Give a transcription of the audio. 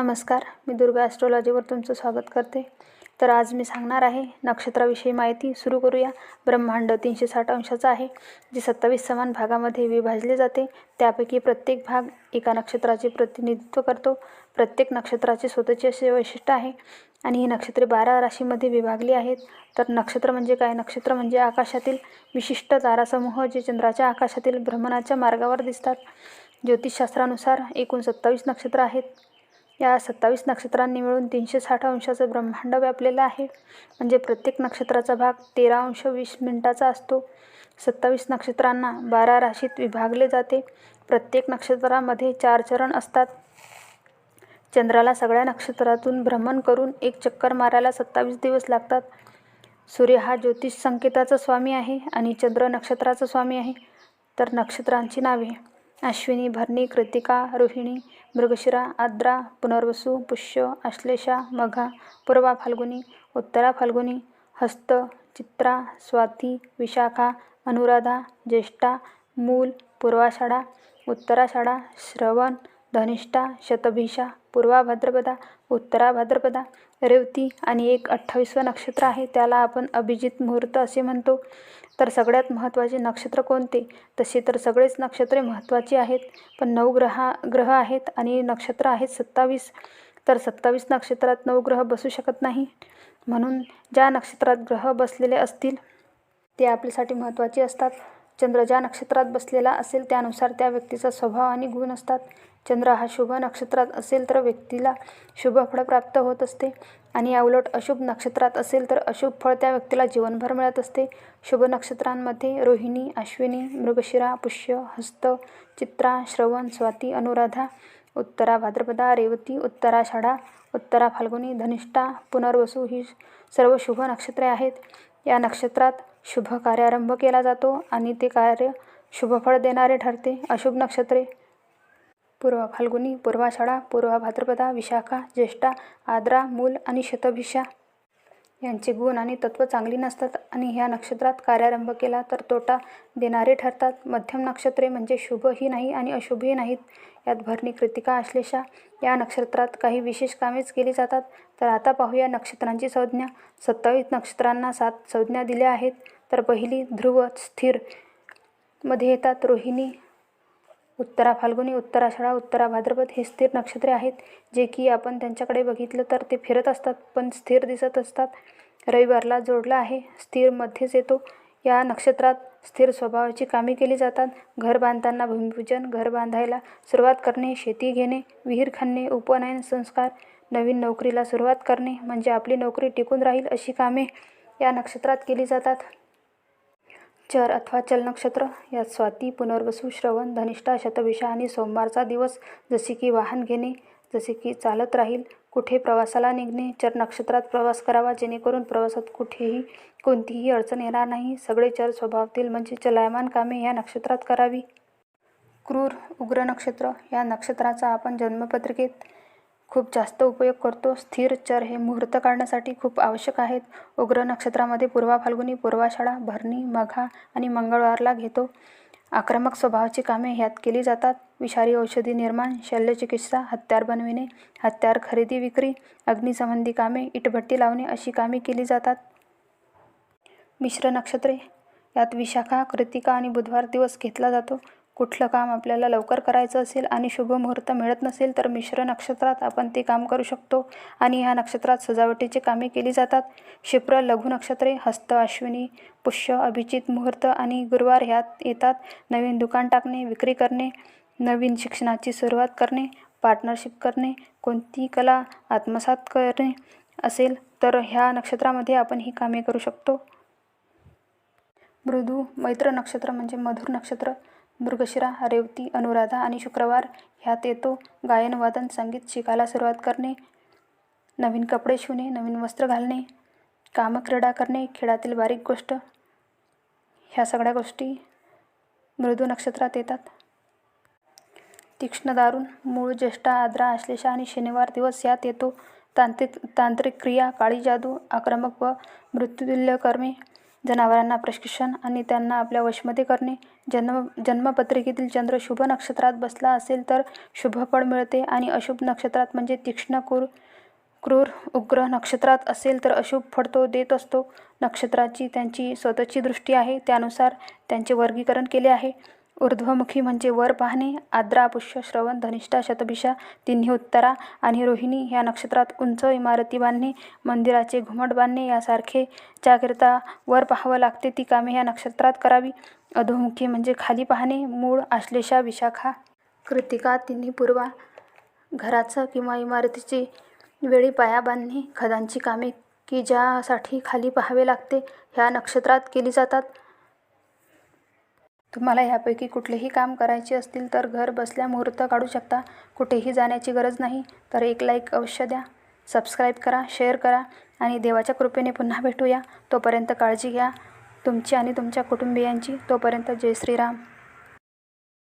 नमस्कार मी दुर्गा ॲस्ट्रॉलॉजीवर तुमचं स्वागत करते. तर आज मी सांगणार आहे नक्षत्राविषयी माहिती सुरू करूया. ब्रह्मांड तीनशे साठ अंशाचं आहे जे सत्तावीस समान भागामध्ये विभाजले जाते. त्यापैकी प्रत्येक भाग एका नक्षत्राचे प्रतिनिधित्व करतो. प्रत्येक नक्षत्राचे स्वतःचे असे वैशिष्ट्य आहे आणि ही नक्षत्रे बारा राशीमध्ये विभागली आहेत. तर नक्षत्र म्हणजे काय? नक्षत्र म्हणजे आकाशातील विशिष्ट तारासमूह जे चंद्राच्या आकाशातील भ्रमणाच्या मार्गावर दिसतात. ज्योतिषशास्त्रानुसार एकूण सत्तावीस नक्षत्र आहेत. या सत्तावीस नक्षत्रांनी मिळून तीनशे साठ अंशाचं ब्रह्मांड व्यापलेलं आहे. म्हणजे प्रत्येक नक्षत्राचा भाग तेरा अंश वीस मिनिटाचा असतो. सत्तावीस नक्षत्रांना बारा राशीत विभागले जाते. प्रत्येक नक्षत्रामध्ये चार चरण असतात. चंद्राला सगळ्या नक्षत्रातून भ्रमण करून एक चक्कर मारायला सत्तावीस दिवस लागतात. सूर्य हा ज्योतिष संकेताचा स्वामी आहे आणि चंद्र नक्षत्राचा स्वामी आहे. तर नक्षत्रांची नावे अश्विनी भरणी कृतिका रोहिणी मृगशिरा आद्रा पुनर्वसू पुष्य आश्लेषा मघा पूर्वा फाल्गुनी उत्तरा फाल्गुनी हस्त चित्रा स्वाती विशाखा अनुराधा ज्येष्ठा मूल पूर्वाषाढा उत्तराषाढा श्रवण धनिष्ठा शतभिषा पूर्वा भाद्रपदा उत्तरा भाद्रपदा रेवती आणि एक अठ्ठावीसवं नक्षत्र आहे. त्याला आपण अभिजित मुहूर्त असे म्हणतो. तर सगळ्यात महत्त्वाचे नक्षत्र कोणते? तसे तर सगळेच नक्षत्रे महत्त्वाची आहेत पण नऊ ग्रहा ग्रह आहेत आणि नक्षत्र आहेत सत्तावीस. तर सत्तावीस नक्षत्रात नऊ ग्रह बसू शकत नाही. म्हणून ज्या नक्षत्रात ग्रह बसलेले असतील ते आपल्यासाठी महत्त्वाचे असतात. चंद्र ज्या नक्षत्रात बसलेला असेल त्यानुसार त्या व्यक्तीचा स्वभाव आणि गुण असतात. चंद्र हा शुभ नक्षत्रात असेल तर व्यक्तीला शुभ फळ प्राप्त होत असते आणि याउलट अशुभ नक्षत्रात असेल तर अशुभ फळ त्या व्यक्तीला जीवनभर मिळत असते. शुभ नक्षत्रांमध्ये रोहिणी अश्विनी मृगशिरा पुष्य हस्त चित्रा श्रवण स्वाती अनुराधा उत्तरा भाद्रपदा रेवती उत्तराषाढा उत्तरा फाल्गुनी धनिष्ठा पुनर्वसू ही सर्व शुभ नक्षत्रे आहेत. या नक्षत्रात शुभ कार्यारंभ केला जातो आणि ते कार्य शुभफळ देणारे ठरते. अशुभ नक्षत्रे. पूर्व फाल्गुनी पूर्वाषाढा पूर्वा भाद्रपदा विशाखा ज्येष्ठा आद्रा मूल आणि शतभिषा. यांचे गुण आणि तत्त्व चांगली नसतात आणि ह्या नक्षत्रात कार्यारंभ केला तर तोटा देणारे ठरतात. मध्यम नक्षत्रे म्हणजे शुभही नाही आणि अशुभही नाहीत. यात भरणी कृतिका आश्लेषा या नक्षत्रात काही विशेष कामेच केली जातात. तर आता पाहूया नक्षत्रांची संज्ञा. सत्तावीस नक्षत्रांना सात संज्ञा दिल्या आहेत. तर पहिली ध्रुव स्थिरमध्ये येतात. रोहिणी उत्तरा फाल्गुनी उत्तराषाढा उत्तरा भाद्रपद हे स्थिर नक्षत्रे आहेत जे की आपण त्यांच्याकडे बघितलं तर ते फिरत असतात पण स्थिर दिसत असतात. रविवारला जोडला आहे स्थिर मध्येच येतो. या नक्षत्रात स्थिर स्वभावाची कामे केली जातात. घर बांधताना भूमिपूजन घर बांधायला सुरुवात करणे शेती घेणे विहीर खणणे उपनयन संस्कार नवीन नोकरीला सुरुवात करणे म्हणजे आपली नोकरी टिकून राहील अशी कामे या नक्षत्रात केली जातात. चर अथवा चल नक्षत्र यात स्वाती पुनर्वसू श्रवण धनिष्ठा शतभिषा आणि सोमवारचा दिवस जसे की वाहन घेणे जसे की चालत राहील कुठे प्रवासाला निघणे चर नक्षत्रात प्रवास करावा जेणेकरून प्रवासात कुठेही कोणतीही अडचण येणार नाही. सगळे चर स्वभावातील म्हणजे चलायमान कामे या नक्षत्रात करावी. क्रूर उग्र नक्षत्र या नक्षत्राचा आपण जन्मपत्रिकेत खूप जास्त उपयोग करतो. स्थिर चर हे मुहूर्त काढण्यासाठी खूप आवश्यक आहेत. उग्र नक्षत्रामध्ये पूर्वा फाल्गुनी पूर्वाषाढा भरणी मघा आणि मंगळवारला घेतो. आक्रमक स्वभावाची कामे ह्यात केली जातात. विषारी औषधी निर्माण शल्यचिकित्सा हत्यार बनविणे हत्यार खरेदी विक्री अग्निसंबंधी कामे इटभट्टी लावणे अशी कामे केली जातात. मिश्र नक्षत्रे. यात विशाखा कृतिका आणि बुधवार दिवस घेतला जातो. कुठलं काम आपल्याला लवकर करायचं असेल आणि शुभ मुहूर्त मिळत नसेल तर मिश्र नक्षत्रात आपण ते काम करू शकतो. आणि ह्या नक्षत्रात सजावटीची कामे केली जातात. क्षिप्र लघु नक्षत्रे हस्त अश्विनी पुष्य अभिजित मुहूर्त आणि गुरुवार ह्यात येतात. नवीन दुकान टाकणे विक्री करणे नवीन शिक्षणाची सुरुवात करणे पार्टनरशिप करणे कोणती कला आत्मसात करणे असेल तर ह्या नक्षत्रामध्ये आपण ही कामे करू शकतो. मृदू मैत्र नक्षत्र म्हणजे मधुर नक्षत्र. मृगशिरा रेवती अनुराधा आणि शुक्रवार ह्यात येतो. गायन वादन संगीत शिकायला सुरुवात करणे. नवीन कपडे शिवणे नवीन वस्त्र घालणे. कामक्रीडा करणे खेळातील बारीक गोष्ट. ह्या सगळ्या गोष्टी मृदू नक्षत्रात येतात. तीक्ष्ण दारुण मूळ ज्येष्ठा आद्रा आश्लेषा आणि शनिवार दिवस यात येतो. तांत्रिक तांत्रिक क्रिया काळी जादू आक्रमक व मृत्युतुल्य कर्मे जनावरांना प्रशिक्षण आणि त्यांना आपल्या वशमध्ये करणे. जन्म जन्मपत्रिकेतील चंद्र शुभ नक्षत्रात बसला असेल तर शुभ फळ मिळते आणि अशुभ नक्षत्रात म्हणजे तीक्ष्ण क्रूर क्रूर उग्र नक्षत्रात असेल तर अशुभ फळ तो देत असतो. नक्षत्राची त्यांची स्वतःची दृष्टी आहे. त्यानुसार त्यांचे वर्गीकरण केले आहे. ऊर्ध्वमुखी म्हणजे वर पाहणे आद्रा पुष्य श्रवण धनिष्ठा शतभिषा तिन्ही उत्तरा आणि रोहिणी या नक्षत्रात उंच इमारती बांधणे मंदिराचे घुमट बांधणे यासारखे ज्याकरिता वर पाहावं लागते. ती कामे ह्या नक्षत्रात करावी. अधोमुखी म्हणजे खाली पाहणे मूळ आश्लेषा विशाखा कृतिका तिन्ही पूर्वा घराचं किंवा इमारतीची वेळी पाया बांधणे खदांची कामे की ज्यासाठी खाली पाहावे लागते ह्या नक्षत्रात केली जातात. तुम्हाला ह्यापैकी कुठलेही काम करायचे असतील तर घर बसल्या मुहूर्त काढू शकता. कुठेही जाण्याची गरज नाही. तर एक लाईक अवश्य द्या. सबस्क्राईब करा शेअर करा आणि देवाच्या कृपेने पुन्हा भेटूया. तोपर्यंत काळजी घ्या. तुमची आणि तुमच्या कुटुंबियांची. तोपर्यंत जय श्रीराम.